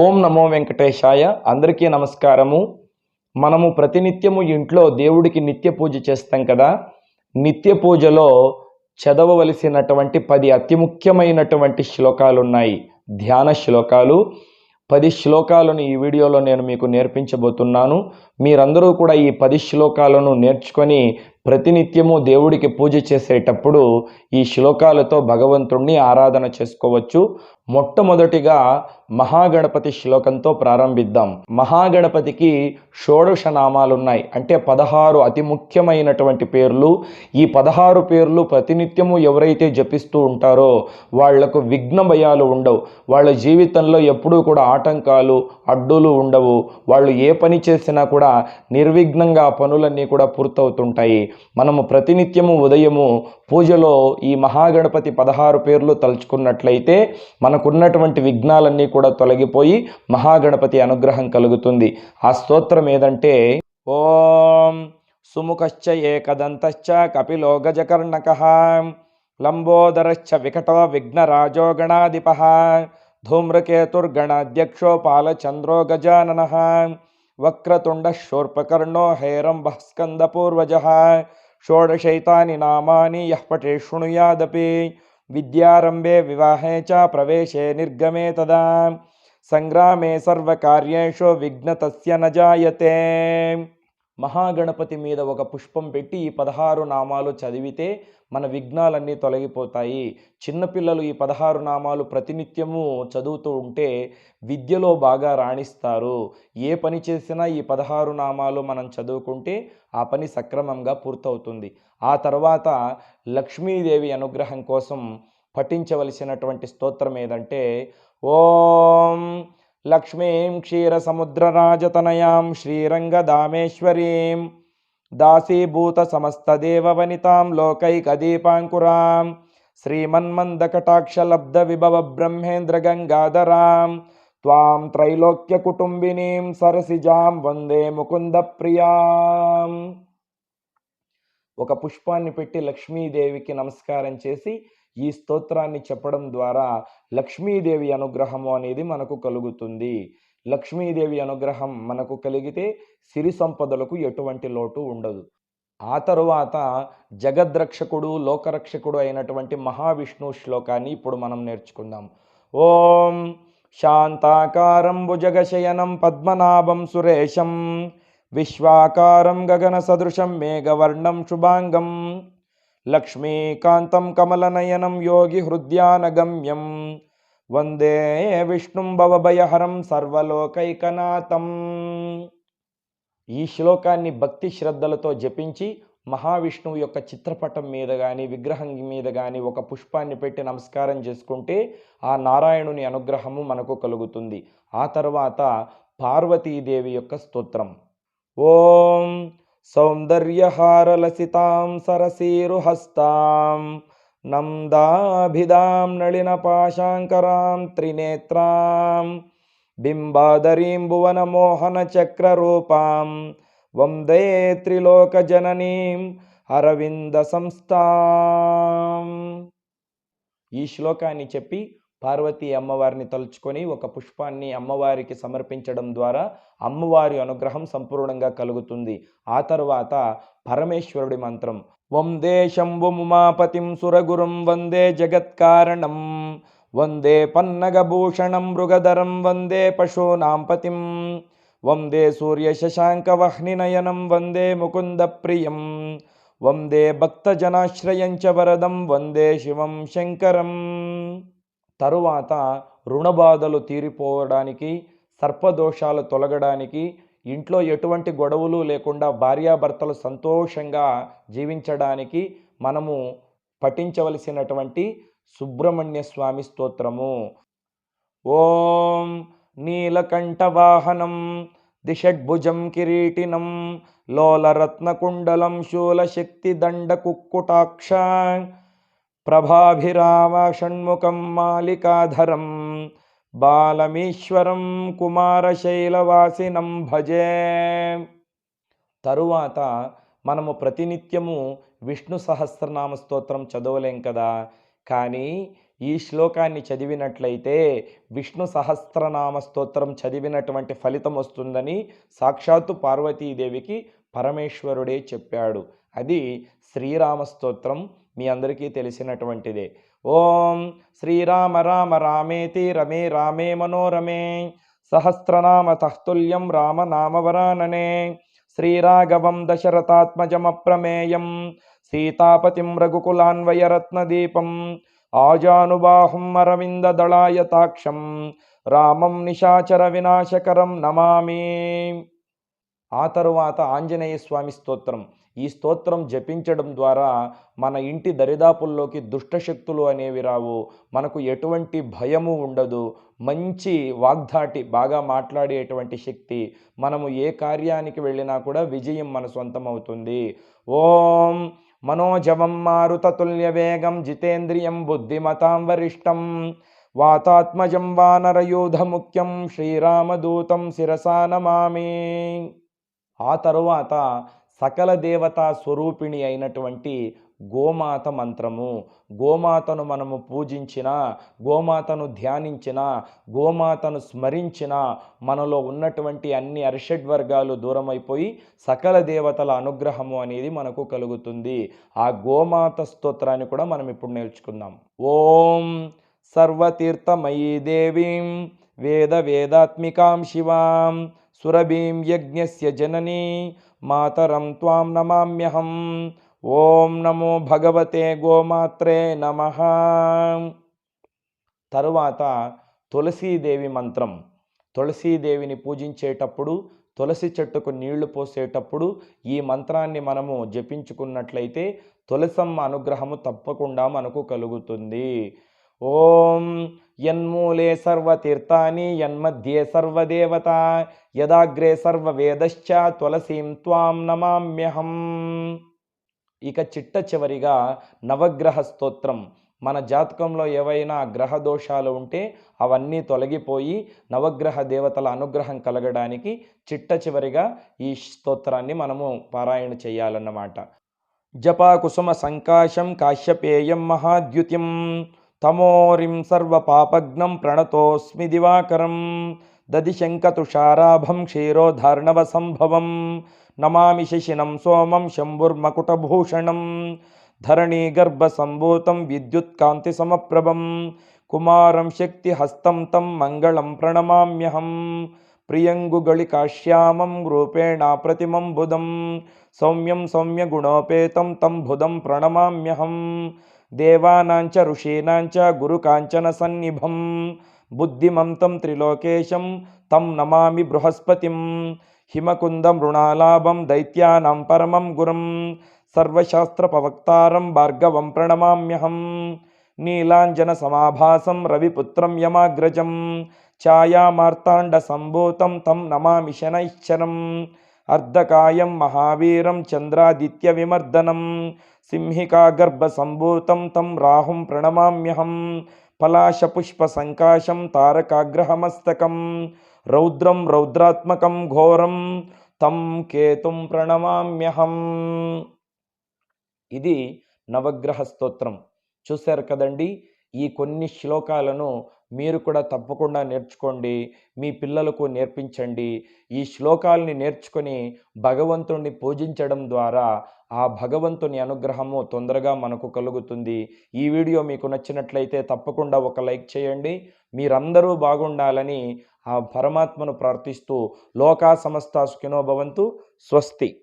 ఓం నమో వెంకటేశాయ. అందరికీ నమస్కారము. మనము ప్రతినిత్యము ఇంట్లో దేవుడికి నిత్య పూజ చేస్తాం కదా. నిత్య పూజలో చదవవలసినటువంటి పది అతి ముఖ్యమైనటువంటి శ్లోకాలు ఉన్నాయి ధ్యాన శ్లోకాలు. పది శ్లోకాలను ఈ వీడియోలో నేను మీకు నేర్పించబోతున్నాను. మీరందరూ కూడా ఈ పది శ్లోకాలను నేర్చుకొని ప్రతినిత్యము దేవుడికి పూజ చేసేటప్పుడు ఈ శ్లోకాలతో భగవంతుణ్ణి ఆరాధన చేసుకోవచ్చు. మొట్టమొదటిగా మహాగణపతి శ్లోకంతో ప్రారంభిద్దాం. మహాగణపతికి షోడశ నామాలు ఉన్నాయి అంటే పదహారు అతి ముఖ్యమైనటువంటి పేర్లు. ఈ పదహారు పేర్లు ప్రతినిత్యము ఎవరైతే జపిస్తూ ఉంటారో వాళ్ళకు విఘ్న భయాలు ఉండవు. వాళ్ళ జీవితంలో ఎప్పుడూ కూడా ఆటంకాలు అడ్డులు ఉండవు. వాళ్ళు ఏ పని చేసినా కూడా నిర్విఘ్నంగా పనులన్నీ కూడా పూర్తవుతుంటాయి. మనము ప్రతినిత్యము ఉదయము పూజలో ఈ మహాగణపతి పదహారు పేర్లు తలుచుకున్నట్లయితే మనకున్నటువంటి విఘ్నాలన్నీ కూడా తొలగిపోయి మహాగణపతి అనుగ్రహం కలుగుతుంది. ఆ స్తోత్రం ఏదంటే ఓం సుముఖశ్చ ఏకదంతశ్చ కపిలో గజకర్ణక లంబోదరశ్చ వికటో విఘ్నరాజో గణాధిప ధూమ్రకేతుర్గణాధ్యక్షో పాలచంద్రో గజానన వక్రతుండ శూర్పకర్ణో హైరం స్కందపూర్వజ షోడశైతాని నామాని యః పఠే శృణుయాదపి విద్యారంభే వివాహే చ ప్రవేశే నిర్గమే తదా సంగ్రామే సర్వకార్యేషు విఘ్నతస్య న జాయతే మహాగణపతి మీద ఒక పుష్పం పెట్టి ఈ పదహారు నామాలు చదివితే మన విఘ్నాలన్నీ తొలగిపోతాయి. చిన్నపిల్లలు ఈ పదహారు నామాలు ప్రతినిత్యము చదువుతూ ఉంటే విద్యలో బాగా రాణిస్తారు. ఏ పని చేసినా ఈ పదహారు నామాలు మనం చదువుకుంటే ఆ పని సక్రమంగా పూర్తవుతుంది. ఆ తర్వాత లక్ష్మీదేవి అనుగ్రహం కోసం పఠించవలసినటువంటి స్తోత్రం ఏదంటే ఓం లక్ష్మీం క్షీరసముద్రరాజతనయాం శ్రీరంగదామేశ్వరీం దాసీభూత సమస్తదేవవనితాం లోకైకదీపాంకురాం శ్రీమన్మందకటాక్షలబ్ధ విభవ బ్రహ్మేంద్ర గంగాధరాం త్వాం త్రైలోక్య కుటుంబినీం సరసిజాం వందే ముకుంద ప్రియాం ఒక పుష్పాన్ని పెట్టి లక్ష్మీదేవికి నమస్కారం చేసి ఈ స్తోత్రాన్ని చెప్పడం ద్వారా లక్ష్మీదేవి అనుగ్రహము అనేది మనకు కలుగుతుంది. లక్ష్మీదేవి అనుగ్రహం మనకు కలిగితే సిరి సంపదలకు ఎటువంటి లోటు ఉండదు. ఆ తరువాత జగద్రక్షకుడు లోకరక్షకుడు అయినటువంటి మహావిష్ణు శ్లోకాన్ని ఇప్పుడు మనం నేర్చుకుందాం. ఓం శాంతాకారం భుజగశయనం పద్మనాభం సురేశం విశ్వాకారం గగన సదృశం మేఘవర్ణం శుభాంగం లక్ష్మీకాంతం కమలనయనం యోగి హృద్యానగమ్యం. వందే విష్ణుం భవభయహరం సర్వలోకైకనాథం. ఈ శ్లోకాన్ని భక్తి శ్రద్ధలతో జపించి మహావిష్ణువు యొక్క చిత్రపటం మీద కానీ విగ్రహం మీద కానీ ఒక పుష్పాన్ని పెట్టి నమస్కారం చేసుకుంటే ఆ నారాయణుని అనుగ్రహము మనకు కలుగుతుంది. ఆ తర్వాత పార్వతీదేవి యొక్క స్తోత్రం. ఓం సౌందర్యహారలసితాం సరసీరుహస్తాం నందాభిదాం నళినపాశాంకరాం త్రినేత్రాం బింబాదరీం భువనమోహన చక్రరూపాం వందే త్రిలోకజననీం అరవింద సంస్థాం ఈ శ్లోకాన్ని చెప్పి పార్వతీ అమ్మవారిని తలుచుకొని ఒక పుష్పాన్ని అమ్మవారికి సమర్పించడం ద్వారా అమ్మవారి అనుగ్రహం సంపూర్ణంగా కలుగుతుంది. ఆ తర్వాత పరమేశ్వరుడి మంత్రం వందే శంభుముమాపతిం సురగురుం వందే జగత్కారణం వందే పన్నగభూషణం మృగధరం వందే పశూనాం పతిం వందే సూర్యశశాంకవహ్నినయనం వందే ముకుందప్రియం వందే భక్తజనాశ్రయం చ వరదం వందే శివం శంకరం. తరువాత రుణబాధలు తీరిపోవడానికి సర్పదోషాలు తొలగడానికి ఇంట్లో ఎటువంటి గొడవలు లేకుండా భార్యాభర్తలు సంతోషంగా జీవించడానికి మనము పఠించవలసినటువంటి సుబ్రహ్మణ్య స్వామి స్తోత్రము. ఓం నీలకంఠవాహనం దిషడ్భుజం కిరీటినం లోలరత్నకుండలం శూలశక్తిదండకుక్కుటాక్ష ప్రభాభిరామ షణ్ముఖం మాలికాధరం బాలమీశ్వరం కుమారశైలవాసినం భజే. తరువాత మనము ప్రతినిత్యము విష్ణు సహస్రనామ స్తోత్రం చదవలేం కదా. కానీ ఈ శ్లోకాన్ని చదివినట్లయితే విష్ణు సహస్రనామ స్తోత్రం చదివినటువంటి ఫలితం వస్తుందని సాక్షాత్తు పార్వతీదేవికి పరమేశ్వరుడే చెప్పాడు. అది శ్రీరామ స్తోత్రం మీ అందరికీ తెలిసినటువంటిదే. ఓం శ్రీరామ రామ రామేతి రమే రామే మనోరమే. సహస్రనామ తహ్తుల్యం రామ నామవరాననే శ్రీరాఘవం దశరథాత్మజమప్రమేయం సీతాపతిం రఘుకులాన్వయరత్నదీపం ఆజానుబాహుం అరవిందదళాయతాక్షం రామం నిశాచర వినాశకరం నమామి. ఆ తరువాత ఆంజనేయ స్వామి స్తోత్రం. ఈ స్తోత్రం జపించడం ద్వారా మన ఇంటి దరిదాపుల్లోకి దుష్టశక్తులు అనేవి రావు. మనకు ఎటువంటి భయము ఉండదు. మంచి వాగ్దాటి బాగా మాట్లాడేటువంటి శక్తి మనము ఏ కార్యానికి వెళ్ళినా కూడా విజయం మన సొంతమవుతుంది. ఓం మనోజవం మారుతతుల్య వేగం జితేంద్రియం బుద్ధిమతాం వరిష్టం వాతాత్మజం వానరయూధముఖ్యం శ్రీరామదూతం శిరసా నమామి. ఆ తరువాత సకల దేవతా స్వరూపిణి అయినటువంటి గోమాత మంత్రము. గోమాతను మనము పూజించిన గోమాతను ధ్యానించిన గోమాతను స్మరించిన మనలో ఉన్నటువంటి అన్ని అరిషడ్ వర్గాలు దూరమైపోయి సకల దేవతల అనుగ్రహము అనేది మనకు కలుగుతుంది. ఆ గోమాత స్తోత్రాన్ని కూడా మనం ఇప్పుడు నేర్చుకుందాం. ఓం సర్వతీర్థమయీ దేవీం వేద వేదాత్మికాం శివాం సురభీం యజ్ఞస్య జననీ మాతరం త్వాం నమామ్యహం ఓం నమో భగవతే గోమాత్రే నమ తరువాత తులసీదేవి మంత్రం. తులసీదేవిని పూజించేటప్పుడు తులసి చెట్టుకు నీళ్ళు పోసేటప్పుడు ఈ మంత్రాన్ని మనము జపించుకున్నట్లయితే తులసమ్మ అనుగ్రహము తప్పకుండా మనకు కలుగుతుంది. ఓం యన్మూలే సర్వతీర్థాని యన్మధ్యే సర్వదేవత యదాగ్రే సర్వవేదశ్చ తులసీం త్వాం నమామ్యహం ఇక చిట్ట చివరిగా నవగ్రహ స్తోత్రం. మన జాతకంలో ఏవైనా గ్రహ దోషాలు ఉంటే అవన్నీ తొలగిపోయి నవగ్రహ దేవతల అనుగ్రహం కలగడానికి చిట్ట చివరిగా ఈ స్తోత్రాన్ని మనము పారాయణ చేయాలన్నమాట. జపా కుసుమ సంకాశం కాశ్యపేయం మహాద్యుతిం. తమోరిం సర్వపాపఘ్నం ప్రణతోస్మి దివాకరం. దదిశంకతుషారాభం క్షీరోధార్ణవ సంభవం నమామి శశినం సోమం శంభుర్మకుటభూషణం. ధరణీగర్భసంభూతం విద్యుత్కాంతి సమప్రభం కుమారం శక్తిహస్తం తం మంగళం ప్రణమామ్యహం. ప్రియంగుగళికాశ్యామం రూపేణ ప్రతిమం బుధం సౌమ్యం సౌమ్యగుణోపేతం తం బుధం ప్రణమామ్యహం. దేవానాంచ ఋషీనాంచ గురుకాంచన సన్నిభం. బుద్ధిమంతం త్రిలోకేశం తం నమామి బృహస్పతిం. హిమకుందం రుణాలాభం దైత్యానాం పరమం గురం. సర్వశాస్త్రపవక్తారం భార్గవం ప్రణమామ్యహం. నీలాంజన సమాభాసం రవిపుత్రం యమాగ్రజం. ఛాయామార్తాండ సంభూతం తం నమామి శనైశ్చరం. అర్ధకాయం మహావీరం చంద్రాదిత్య విమర్దనం సింహికా గర్భ సంభూతం తం రాహుం ప్రణమామ్యహం పలాశపుష్ప సంకాశం తారకాగ్రహమస్తకం రౌద్రం రౌద్రాత్మకం ఘోరం తం కేతుం ప్రణమామ్యహం. ఇది నవగ్రహ స్తోత్రం. చూశారు కదండి? ఈ కొన్ని శ్లోకాలను మీరు కూడా తప్పకుండా నేర్చుకోండి. మీ పిల్లలకు నేర్పించండి. ఈ శ్లోకాలని నేర్చుకొని భగవంతుణ్ణి పూజించడం ద్వారా ఆ భగవంతుని అనుగ్రహము తొందరగా మనకు కలుగుతుంది. ఈ వీడియో మీకు నచ్చినట్లయితే తప్పకుండా ఒక లైక్ చేయండి. మీరందరూ బాగుండాలని ఆ పరమాత్మను ప్రార్థిస్తూ లోకా సమస్త సుఖినో భవంతు. స్వస్తి.